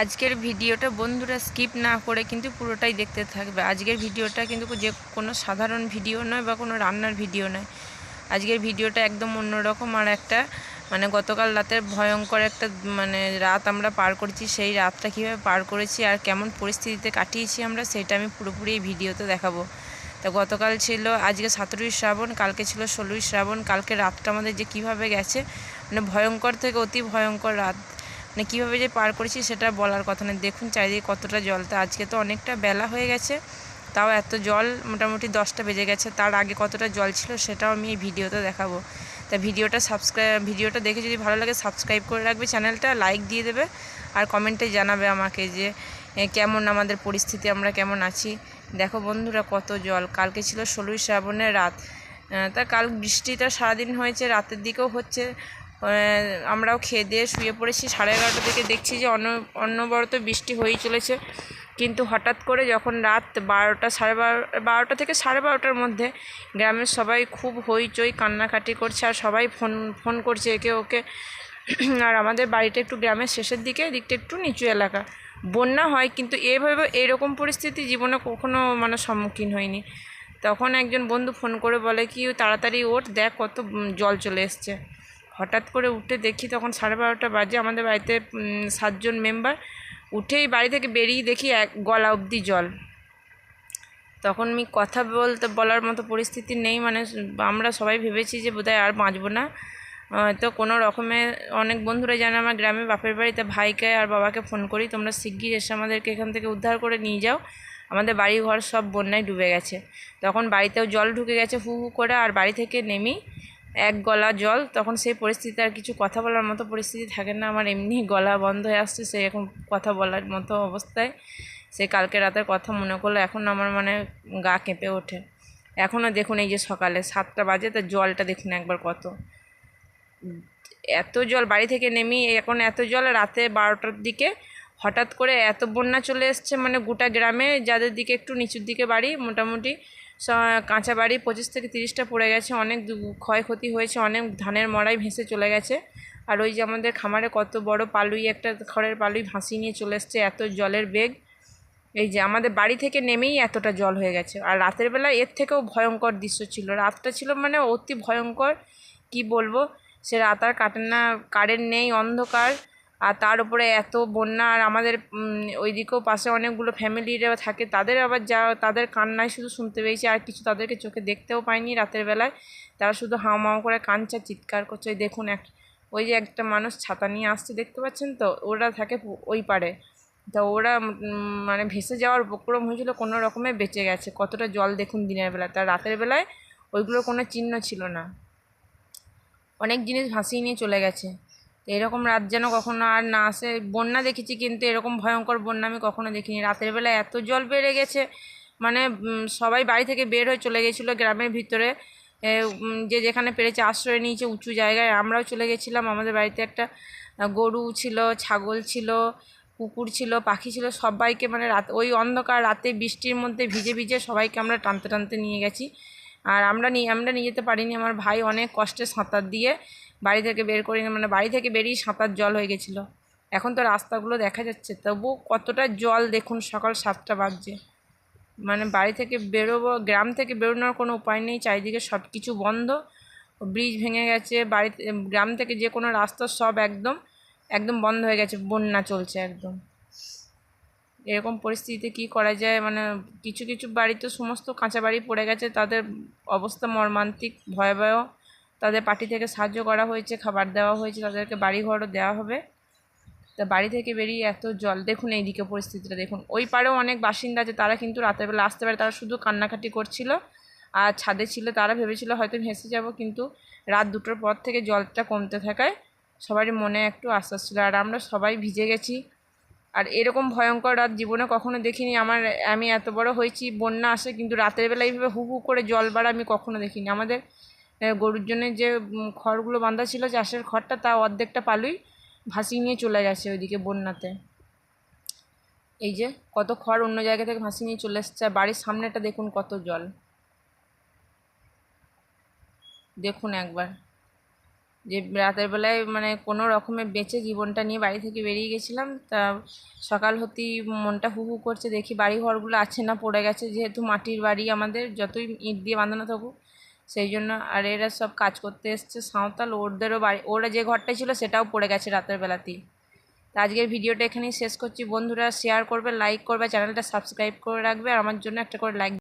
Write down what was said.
আজকের ভিডিওটা বন্ধুরা স্কিপ না করে কিন্তু পুরোটাই দেখতে থাকবে। আজকের ভিডিওটা কিন্তু যে কোনো সাধারণ ভিডিও নয় বা কোনো রান্নার ভিডিও নয়। আজকের ভিডিওটা একদম অন্যরকম আর একটা মানে গতকাল রাতের ভয়ঙ্কর একটা মানে রাত আমরা পার করেছি, সেই রাতটা কীভাবে পার করেছি আর কেমন পরিস্থিতিতে কাটিয়েছি আমরা সেটা আমি পুরোপুরি এই ভিডিওতে দেখাবো। তো গতকাল ছিল, আজকে সতেরোই শ্রাবণ, কালকে ছিল ষোলোই শ্রাবণ, কালকে রাতটা আমাদের যে কীভাবে গেছে মানে ভয়ঙ্কর থেকে অতি ভয়ঙ্কর রাত। মানে কীভাবে যে পার করেছি সেটা বলার কথা না দেখুন চারিদিকে কতটা জল। তা আজকে তো অনেকটা বেলা হয়ে গেছে। তাও এত জল মোটামুটি দশটা বেজে গেছে। তার আগে কতটা জল ছিল সেটাও আমি এই ভিডিওতে দেখাবো। তা ভিডিওটা সাবস্ক্রাইব ভিডিওটা দেখে যদি ভালো লাগে সাবস্ক্রাইব করে রাখবে চ্যানেলটা লাইক দিয়ে দেবে আর কমেন্টে জানাবে আমাকে যে কেমন আমাদের পরিস্থিতি, আমরা কেমন আছি। দেখো বন্ধুরা কত জল। কালকে ছিল ষোলোই শ্রাবণের রাত। তা কাল বৃষ্টিটা সারাদিন হয়েছে, রাতের দিকেও হচ্ছে। আমরাও খেয়ে দিয়ে শুয়ে পড়েছি। সাড়ে এগারোটা থেকে দেখছি যে অন্য, অনবরত বৃষ্টি হয়েই চলেছে। কিন্তু হঠাৎ করে যখন রাত বারোটা, সাড়ে বারো, বারোটা থেকে সাড়ে বারোটার মধ্যে গ্রামের সবাই খুব হইচই, কান্নাকাটি করছে আর সবাই ফোন ফোন করছে একে ওকে। আর আমাদের বাড়িটা একটু গ্রামের শেষের দিকে দিকটা একটু নিচু এলাকা। বন্যা হয় কিন্তু এভাবে এরকম পরিস্থিতি জীবনে কখনো মানে সম্মুখীন হয়নি। তখন একজন বন্ধু ফোন করে বলে, কি তাড়াতাড়ি ওঠ, দেখ কত জল চলে এসছে। হঠাৎ করে উঠে দেখি তখন সাড়ে বারোটা বাজে, আমাদের বাড়িতে সাতজন মেম্বার উঠেই বাড়ি থেকে বেরিয়ে দেখি এক গলা অবধি জল। তখন আমি কথা বলতে, বলার মতো পরিস্থিতি নেই মানে আমরা সবাই ভেবেছি যে বোধহয় আর বাঁচবো না। তো কোনো রকমে অনেক বন্ধুরা জানে আমার গ্রামে বাপের বাড়িতে ভাইকে আর বাবাকে ফোন করি, তোমরা শিগগির এসে আমাদেরকে এখান থেকে উদ্ধার করে নিয়ে যাও। আমাদের বাড়ি ঘর সব বন্যায় ডুবে গেছে। তখন বাড়িতেও জল ঢুকে গেছে হু হু করে, আর বাড়ি থেকে নেমেই এক গলা জল, তখন সেই পরিস্থিতিতে আর কিছু কথা বলার মতো পরিস্থিতি থাকে না। আমার এমনি গলা বন্ধ হয়ে আসছে, সে এখন কথা বলার মতো অবস্থায়। সে কালকে রাতের কথা মনে করলে, এখন আমার মানে গা কেঁপে ওঠে। এখনও দেখুন এই যে সকালে সাতটা বাজে, তা জলটা দেখুন একবার কত। এত জল, বাড়ি থেকে নেমি এখন এত জল, রাতে বারোটার দিকে হঠাৎ করে এত বন্যা চলে এসছে মানে গোটা গ্রামে যাদের দিকে একটু নিচুর দিকে বাড়ি, মোটামুটি কাঁচা বাড়ি পঁচিশ থেকে তিরিশটা পড়ে গেছে, অনেক ক্ষয়ক্ষতি হয়েছে, অনেক ধানের মড়াই ভেসে চলে গেছে। আর ওই যে আমাদের খামারে কত বড় পালুই, একটা খড়ের পালুই ভাসিয়ে নিয়ে চলে এসছে, এত জলের বেগ। এই যে আমাদের বাড়ি থেকে নেমেই এতটা জল হয়ে গেছে। আর রাতের বেলা এর থেকেও ভয়ঙ্কর দৃশ্য ছিল। রাতটা ছিল মানে অতি ভয়ঙ্কর, কি বলব? সে রাত আর কাটে না, কারেন্ট নেই, অন্ধকার। আর তার উপরে এত বন্যা আর আমাদের ওই দিকেও পাশে অনেকগুলো ফ্যামিলিরা থাকে, তাদের আবার যা, তাদের কান্নায় শুধু শুনতে পেয়েছি আর কিছু তাদেরকে চোখে দেখতেও পাইনি রাতের বেলায়। তারা শুধু হাও মাও করে কাঁদছে, চিৎকার করছে, ওই দেখুন এক, ওই যে একটা মানুষ ছাতা নিয়ে আসছে, দেখতে পাচ্ছেন তো? ওরা থাকে ওই পারে তা ওরা মানে ভেসে যাওয়ার উপক্রম হয়েছিল, কোনো রকমে বেঁচে গেছে। কতটা জল দেখুন দিনের বেলা তার রাতের বেলায় ওইগুলোর কোনো চিহ্ন ছিল না। অনেক জিনিস ভাসিয়ে নিয়ে চলে গেছে। এরকম রাত যেন কখনো আর না আসে। বন্যা দেখেছি কিন্তু এরকম ভয়ঙ্কর বন্যা আমি কখনো দেখিনি। রাতের বেলা এত জল বেড়ে গেছে মানে সবাই বাড়ি থেকে বের হয়ে চলে গেছিল গ্রামের ভিতরে। যে যেখানে পেরেছে আশ্রয় নিয়েছে উঁচু জায়গায়। আমরাও চলে গেছিলাম। আমাদের বাড়িতে একটা গরু ছিল, ছাগল ছিল, কুকুর ছিল, পাখি ছিল, সবাইকে মানে রাত, ওই অন্ধকার রাতে বৃষ্টির মধ্যে ভিজে ভিজে সবাইকে আমরা টানতে টানতে নিয়ে গেছি। আর আমরা নিয়ে আমরা নিয়ে যেতে পারিনি। আমার ভাই অনেক কষ্টে সাঁতার দিয়ে বাড়ি থেকে বের করি মানে বাড়ি থেকে বেরিয়ে সাঁতার জল হয়ে গেছিল। এখন তো রাস্তাগুলো দেখা যাচ্ছে। তবু কতটা জল দেখুন, সকাল সাতটা বাজছে। মানে বাড়ি থেকে বেরোবো, গ্রাম থেকে বেরোনোর কোনো উপায় নেই। চারিদিকে সব কিছু বন্ধ। ব্রিজ ভেঙে গেছে, বাড়িতে, গ্রাম থেকে যে কোনো রাস্তা সব একদম একদম বন্ধ হয়ে গেছে। বন্যা চলছে একদম। এরকম পরিস্থিতিতে কি করা যায়? মানে কিছু কিছু বাড়িতে সমস্ত কাঁচা বাড়ি পড়ে গেছে, তাদের অবস্থা মর্মান্তিক, ভয়াবহ। তাদের পার্টি থেকে সাহায্য করা হয়েছে, খাবার দেওয়া হয়েছে, তাদেরকে বাড়িঘরও দেওয়া হবে। তা বাড়ি থেকে বেরিয়ে এত জল, দেখুন এইদিকে পরিস্থিতিটা, দেখুন। ওই পাড়েও অনেক বাসিন্দা আছে, তারা কিন্তু রাতের বেলা আসতে পারে, তারা শুধু কান্নাকাটি করছিল। আর ছাদে ছিল, তারা ভেবেছিল হয়তো ভেসে যাব, কিন্তু রাত দুটোর পর থেকে জলটা কমতে থাকায় সবারই মনে একটু আশ্বাস ছিল। আর আমরা সবাই ভিজে গেছি আর এরকম ভয়ঙ্কর রাত জীবনে কখনো দেখিনি। আমার, আমি এত বড় হয়েছি, বন্যা আসে, কিন্তু রাতের বেলা এইভাবে হু হু করে জল বাড়া আমি কখনো দেখিনি। আমাদের গরুর জন্য যে খড়গুলো বাঁধা ছিল, চাষের খড়টা, তা অর্ধেকটা পালুই ভাসিয়ে নিয়ে চলে গেছে ওইদিকে বন্যাতে। এই যে, কত খড় অন্য জায়গা থেকে ভাসিয়ে নিয়ে চলে এসছে বাড়ির সামনেটা দেখুন কত জল। দেখুন একবার। যে রাতের বেলায় মানে কোনো রকমে বেঁচে জীবনটা নিয়ে বাড়ি থেকে বেরিয়ে গেছিলাম। তা সকাল হতেই মনটা হু হু করছে, দেখি বাড়ি ঘরগুলো আছে না, পড়ে গেছে। যেহেতু মাটির বাড়ি আমাদের, যতই ইট দিয়ে বাঁধানো থাকুক, সেই জন্য। আর এরা সব কাজ করতে এসছে, সাঁওতাল। ওদেরও বাড়ি, ওরা যে ঘরটা ছিল সেটাও পড়ে গেছে রাতের বেলাতেই। তা আজকের ভিডিওটা এখানেই শেষ করছি। বন্ধুরা শেয়ার করবে লাইক করবে চ্যানেলটা সাবস্ক্রাইব করে রাখবে। আর আমার জন্য একটা করে লাইক